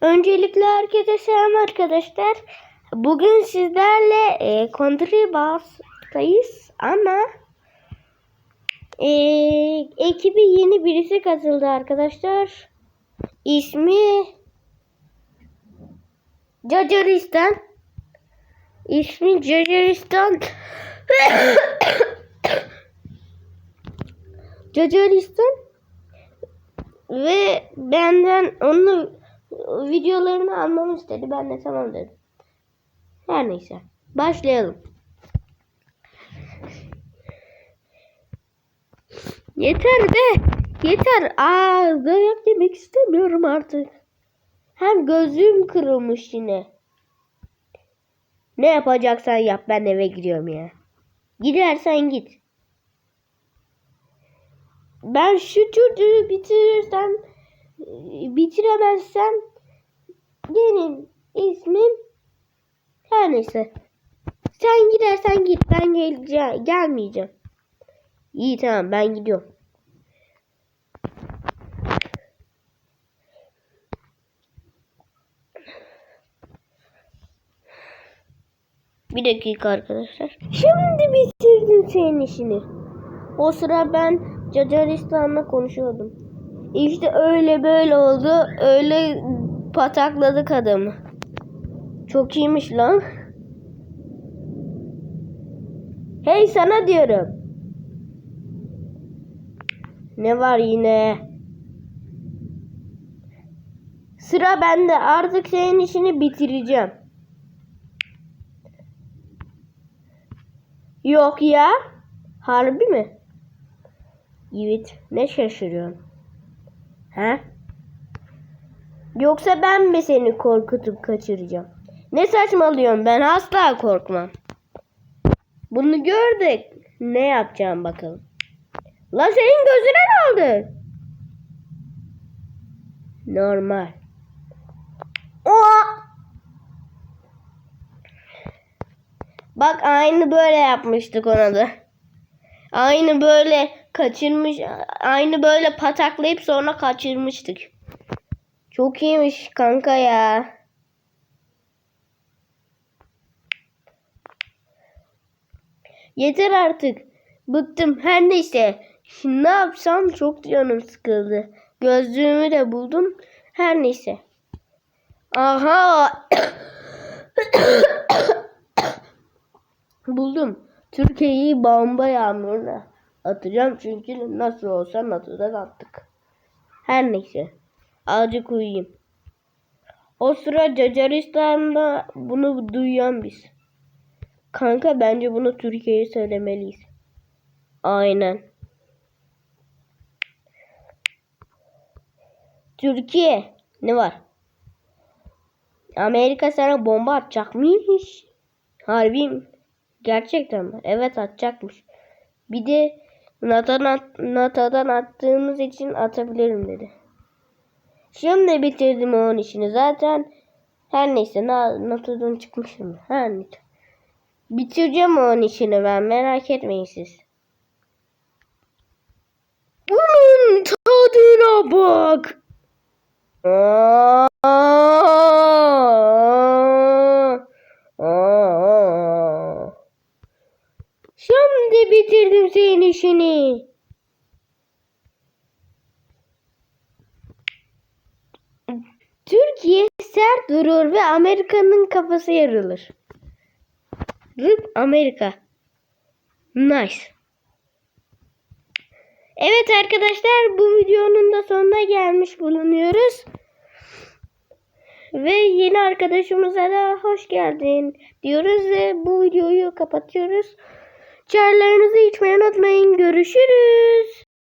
Öncelikle herkese selam arkadaşlar. Bugün sizlerle e, Country Bars'tayız ama e, ekibi yeni birisi katıldı arkadaşlar. İsmi Cacaristan. İsmi Cacaristan. Cacaristan ve benden onun videolarını almamı istedi. Ben de tamam dedim. Her neyse. Başlayalım. Yeter be. Yeter. Aa, dayak yemek istemiyorum artık. Hem gözüm kırılmış yine. Ne yapacaksan yap. Ben eve gidiyorum ya. Gidersen git. Ben şu çocuğu bitirirsem bitiremezsem benim ismim her neyse. Sen gidersen git. Ben geleceğim, gelmeyeceğim. İyi tamam ben gidiyorum. Bir dakika arkadaşlar. Şimdi bitirdim senin işini. O sıra ben Cacaristan'la konuşuyordum. İşte öyle böyle oldu. Öyle patakladık adamı. Çok iyiymiş lan. Hey sana diyorum. Ne var yine? Sıra bende. Artık senin işini bitireceğim. Yok ya. Harbi mi? Evet. Ne şaşırıyorsun? He? Yoksa ben mi seni korkutup kaçıracağım? Ne saçmalıyorsun? Ben asla korkmam. Bunu gördük. Ne yapacağım bakalım. La senin gözüne ne oldu? Normal. Oha! Bak aynı böyle yapmıştık ona da. Aynı böyle kaçırmış, aynı böyle pataklayıp sonra kaçırmıştık. Çok iyiymiş kanka ya. Yeter artık. Bıktım. Her neyse. Şimdi ne yapsam çok canım sıkıldı. Gözlüğümü de buldum. Her neyse. Aha. buldum. Türkiye'yi bomba yağmuruna atacağım. Çünkü nasıl olsa NATO'dan attık. Her neyse. Azıcık uyuyayım. O sıra Cacaristan'da bunu duyan biz. Kanka bence bunu Türkiye'ye söylemeliyiz. Aynen. Türkiye ne var? Amerika sana bomba atacak mıymış? Harbi mi? Gerçekten mi? Evet atacakmış. Bir de NATO'dan, at, NATO'dan attığımız için atabilirim dedi. Şimdi bitirdim onun işini. Zaten her neyse NATO'dan çıkmışım. Her neyse. Bitireceğim onun işini ben. Merak etmeyin siz. Bunun tadına bak. Aa, aa. Şimdi bitirdim senin işini. Türkiye sert durur ve Amerika'nın kafası yarılır. Rıp Amerika. Nice. Evet arkadaşlar bu videonun da sonuna gelmiş bulunuyoruz. Ve yeni arkadaşımıza da hoş geldin diyoruz ve bu videoyu kapatıyoruz. Çaylarınızı içmeyi unutmayın. Görüşürüz.